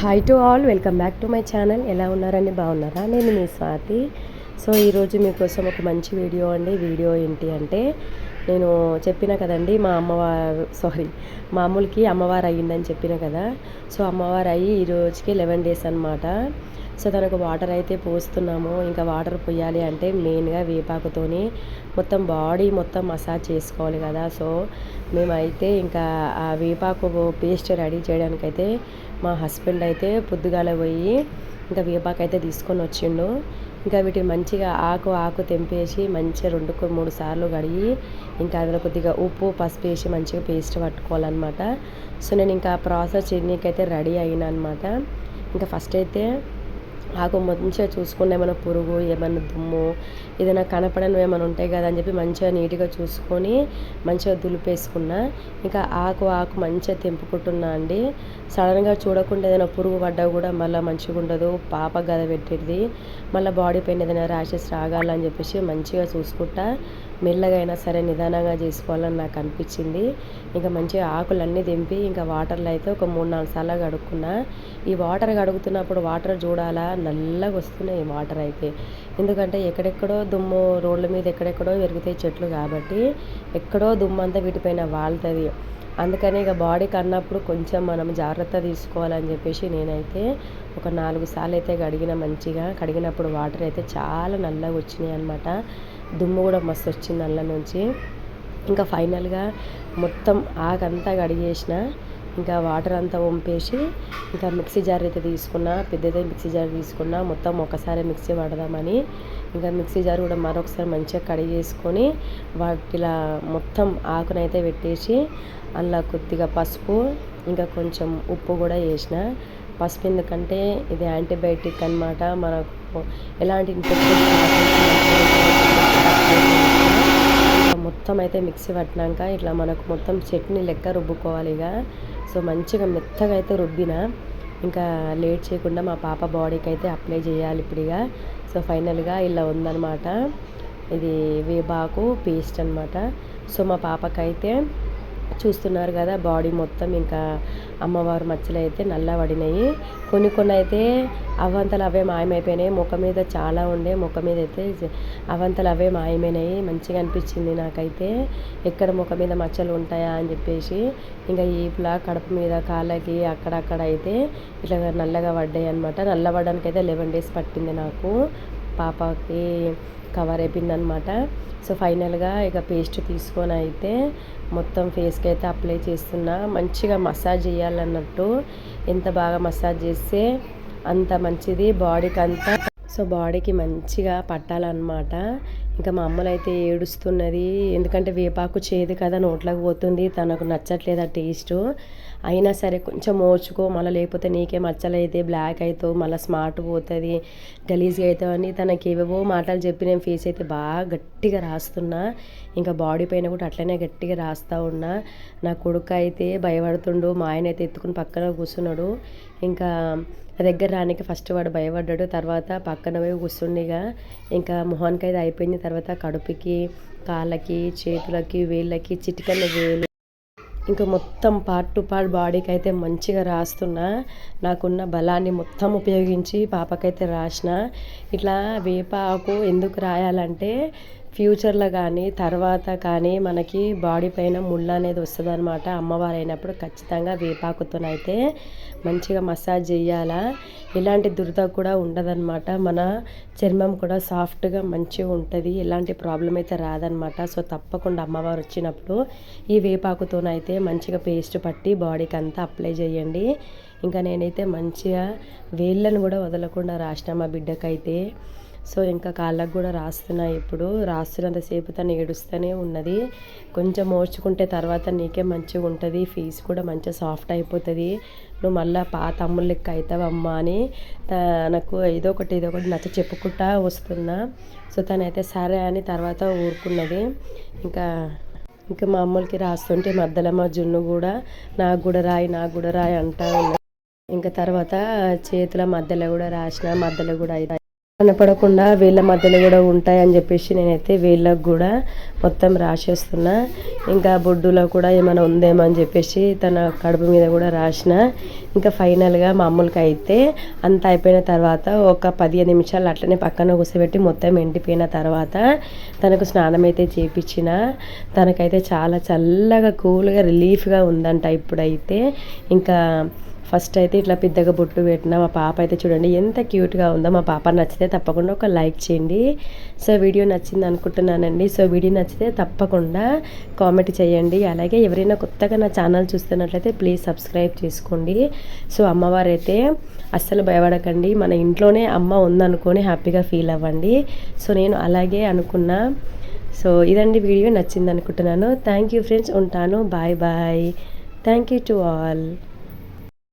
Hi to all welcome back to my channel ఎలా ఉన్నారండి? బాగున్నారా? నేను మీ స్వాతి. సో ఈరోజు మీకోసం ఒక మంచి వీడియో అండి. వీడియో ఏంటి అంటే నేను చెప్పిన కదండి మా అమ్మవారు సారీ మామూలుకి అమ్మవారు అయ్యిందని చెప్పిన కదా. సో అమ్మవారు అయ్యి ఈ రోజుకి లెవెన్ డేస్ అనమాట సో తనకు వాటర్ అయితే పోస్తున్నాము. ఇంకా వాటర్ పోయాలి అంటే మెయిన్గా వేపాకుతోని మొత్తం బాడీ మొత్తం మసాజ్ చేసుకోవాలి కదా. సో మేమైతే ఇంకా ఆ వేపాకు పేస్ట్ రెడీ చేయడానికైతే మా హస్బెండ్ అయితే పొద్దుగాల పోయి ఇంకా వేపాకు అయితే తీసుకొని వచ్చిండు. ఇంకా వీటిని మంచిగా ఆకు ఆకు తెంపేసి మంచిగా రెండు మూడు సార్లు కడిగి ఇంకా అందులో కొద్దిగా ఉప్పు పసుపు వేసి మంచిగా పేస్ట్ పట్టుకోవాలన్నమాట. సో నేను ఇంకా ప్రాసెస్ చేయడానికైతే రెడీ అయినా అనమాట ఇంకా ఫస్ట్ అయితే ఆకు మంచిగా చూసుకున్న ఏమైనా పురుగు ఏమైనా దుమ్ము ఏదైనా కనపడని ఏమైనా ఉంటాయి కదా అని చెప్పి మంచిగా నీట్గా చూసుకొని మంచిగా దులిపేసుకున్నా. ఇంకా ఆకు ఆకు మంచిగా తెంపుకుంటున్నా అండి. సడన్గా చూడకుండా ఏదైనా పురుగు పడ్డా కూడా మళ్ళీ మంచిగా ఉండదు. పాప గద పెట్టేది. మళ్ళీ బాడీ పైన ఏదైనా ర్యాషెస్ రాగాలని చెప్పేసి మంచిగా చూసుకుంటా. మెల్లగా అయినా సరే నిదానంగా చేసుకోవాలని నాకు అనిపించింది. ఇంకా మంచిగా ఆకులన్నీ దింపి ఇంకా వాటర్లో అయితే ఒక మూడు నాలుగు సార్లు కడుక్కున్నా. ఈ వాటర్ కడుగుతున్నప్పుడు వాటర్ చూడాలా? నల్లగా వస్తున్నాయి వాటర్ అయితే. ఎందుకంటే ఎక్కడెక్కడో దుమ్ము రోడ్ల మీద ఎక్కడెక్కడో పెరుగుతాయి చెట్లు కాబట్టి ఎక్కడో దుమ్ము అంతా వీటిపైన వాళ్తుంది అందుకని ఇక బాడీకి అన్నప్పుడు కొంచెం మనం జాగ్రత్త తీసుకోవాలని చెప్పేసి నేనైతే ఒక నాలుగు సార్లు అయితే కడిగిన మంచిగా కడిగినప్పుడు వాటర్ అయితే చాలా నల్లగా వచ్చినాయి అనమాట దుమ్ము కూడా మస్తు వచ్చింది నల్ల నుంచి. ఇంకా ఫైనల్గా మొత్తం ఆకంతా కడిగేసిన ఇంకా వాటర్ అంతా వంపేసి ఇంకా మిక్సీ జార్ అయితే తీసుకున్నా పెద్దదే మిక్సీ జార్ తీసుకున్నా మొత్తం ఒకసారి మిక్సీ పడదామని ఇంకా మిక్సీ జార్ కూడా మరొకసారి మంచిగా కడిగి చేసుకొని వాటిలా మొత్తం ఆకునైతే పెట్టేసి అందులో కొద్దిగా పసుపు ఇంకా కొంచెం ఉప్పు కూడా వేసిన. పసుపు ఎందుకంటే ఇది యాంటీబయాటిక్ అనమాట మనకు ఎలాంటి ఇన్ఫెక్షన్ మొత్తం అయితే మిక్సీ పట్టినాక ఇట్లా మనకు మొత్తం చట్నీ లెక్క రుబ్బుకోవాలి ఇక సో మంచిగా మెత్తగా అయితే రుబ్బిన ఇంకా లేట్ చేయకుండా మా పాప బాడీకి అయితే అప్లై చేయాలి ఇప్పుడు ఇక సో ఫైనల్గా ఇలా ఉందన్నమాట. ఇది వేబాకు పేస్ట్ అనమాట సో మా పాపకైతే చూస్తున్నారు కదా బాడీ మొత్తం ఇంకా అమ్మవారు మచ్చలు అయితే నల్ల పడినాయి. కొన్ని కొన్ని అయితే అవంతలు అవే మాయమైపోయినాయి. ముఖం మీద చాలా ఉండే ముఖం మీద అయితే అవంతలు అవే మాయమైనాయి. మంచిగా అనిపించింది నాకైతే. ఎక్కడ ముఖం మీద మచ్చలు ఉంటాయా అని చెప్పేసి ఇంకా ఈపులా కడుపు మీద కాళ్ళకి అక్కడక్కడ అయితే ఇట్లా నల్లగా పడ్డాయి అనమాట నల్లబడడానికి అయితే లెవెన్ డేస్ పట్టింది నాకు. పాపకి కవర్ అయిపోయింది అనమాట సో ఫైనల్గా ఇక పేస్ట్ తీసుకొని అయితే మొత్తం ఫేస్కి అయితే అప్లై చేస్తున్నా. మంచిగా మసాజ్ చేయాలన్నట్టు ఎంత బాగా మసాజ్ చేస్తే అంత మంచిది. బాడీకి అంతా సో బాడీకి మంచిగా పట్టాలన్నమాట. ఇంకా మా అమ్మలు అయితే ఏడుస్తున్నది. ఎందుకంటే వేపాకు చేదు కదా నోట్లోకి పోతుంది. తనకు నచ్చట్లేదు ఆ టేస్ట్. అయినా సరే కొంచెం మోర్చుకో మళ్ళీ లేకపోతే నీకే మచ్చలైతే బ్లాక్ అవుతావు మళ్ళీ స్మార్ట్ పోతుంది గలీజ్గా అవుతావు అని తనకి ఏవేవో మాటలు చెప్పి నేను ఫేస్ అయితే బాగా గట్టిగా రాస్తున్నా. ఇంకా బాడీ పైన కూడా అట్లనే గట్టిగా రాస్తూ ఉన్నా. నా కొడుకు అయితే భయపడుతుండు మా ఆయన అయితే ఎత్తుకుని పక్కన కూర్చున్నాడు. ఇంకా దగ్గర రానికి ఫస్ట్ వాడు భయపడ్డాడు తర్వాత పక్కన పోయి కూర్చుండిగా ఇంకా మొహానికి అయితే అయిపోయింది తర్వాత కడుపుకి కాళ్ళకి చేతులకి వేళ్ళకి చిటికల వేలు. ఇంకా మొత్తం పార్ట్ టు పార్ట్ బాడీకి అయితే మంచిగా రాస్తున్నా. నాకున్న బలాన్ని మొత్తం ఉపయోగించి పాపకైతే రాసిన. ఇట్లా వేప ఆకు ఎందుకు రాయాలంటే ఫ్యూచర్లో కానీ తర్వాత కానీ మనకి బాడీ పైన ముళ్ళు అనేది వస్తుంది అనమాట అమ్మవారు అయినప్పుడు ఖచ్చితంగా వేపాకుతోనైతే మంచిగా మసాజ్ చేయాలా? ఎలాంటి దురద కూడా ఉండదన్నమాట. మన చర్మం కూడా సాఫ్ట్గా మంచిగా ఉంటుంది. ఎలాంటి ప్రాబ్లం అయితే రాదనమాట సో తప్పకుండా అమ్మవారు వచ్చినప్పుడు ఈ వేపాకుతోనైతే మంచిగా పేస్ట్ పట్టి బాడీకి అంతా అప్లై చేయండి. ఇంకా నేనైతే మంచిగా వేళ్ళను కూడా వదలకుండా రాసిన మా బిడ్డకైతే. సో ఇంకా కాళ్ళకు కూడా రాస్తున్నా ఇప్పుడు. రాస్తున్నంతసేపు తను ఏడుస్తూనే ఉన్నది. కొంచెం మోర్చుకుంటే తర్వాత నీకే మంచిగా ఉంటుంది. ఫీజ్ కూడా మంచిగా సాఫ్ట్ అయిపోతుంది. నువ్వు మళ్ళీ పాత అమ్ముల లెక్క అవుతావమ్మా అని నాకు ఏదో ఒకటి ఏదో ఒకటి నచ్చ చెప్పుకుంటా వస్తున్నా. సో తనైతే సరే అని తర్వాత ఊరుకున్నది. ఇంకా ఇంకా మా అమ్మలకి రాస్తుంటే మధ్యలో మా జున్ను కూడా నాకు కూడా రాయి నాకు కూడా రాయి అంటా ఇంకా తర్వాత చేతుల మధ్యలో కూడా రాసిన మధ్యలో కూడా అయితే కనపడకుండా వేళ్ళ మధ్యలో కూడా ఉంటాయని చెప్పేసి నేనైతే వేళ్ళకు కూడా మొత్తం రాసేస్తున్నా. ఇంకా బొడ్డులో కూడా ఏమైనా ఉందేమో అని చెప్పేసి తన కడుపు మీద కూడా రాసిన. ఇంకా ఫైనల్గా మామూలుగా అయితే అంత అయిపోయిన తర్వాత ఒక పదిహేను నిమిషాలు అట్లనే పక్కన కూర్చోబెట్టి మొత్తం ఎండిపోయిన తర్వాత తనకు స్నానం అయితే చేపించిన. తనకైతే చాలా చల్లగా కూల్గా రిలీఫ్గా ఉందంట ఇప్పుడైతే. ఇంకా ఫస్ట్ అయితే ఇట్లా పెద్దగా బొట్టు పెట్టిన మా పాప అయితే చూడండి ఎంత క్యూట్గా ఉందో. మా పాప నచ్చితే తప్పకుండా ఒక లైక్ చేయండి. సో వీడియో నచ్చింది అనుకుంటున్నానండి. సో వీడియో నచ్చితే తప్పకుండా కామెంట్ చేయండి. అలాగే ఎవరైనా కొత్తగా నా ఛానల్ చూస్తున్నట్లయితే ప్లీజ్ సబ్స్క్రైబ్ చేసుకోండి. సో అమ్మవారు అయితే అస్సలు భయపడకండి. మన ఇంట్లోనే అమ్మ ఉందనుకొని హ్యాపీగా ఫీల్ అవ్వండి. సో నేను అలాగే అనుకున్నా. సో ఇదండి వీడియో నచ్చింది అనుకుంటున్నాను. థ్యాంక్ యూ ఫ్రెండ్స్ ఉంటాను. Bye bye thank you to all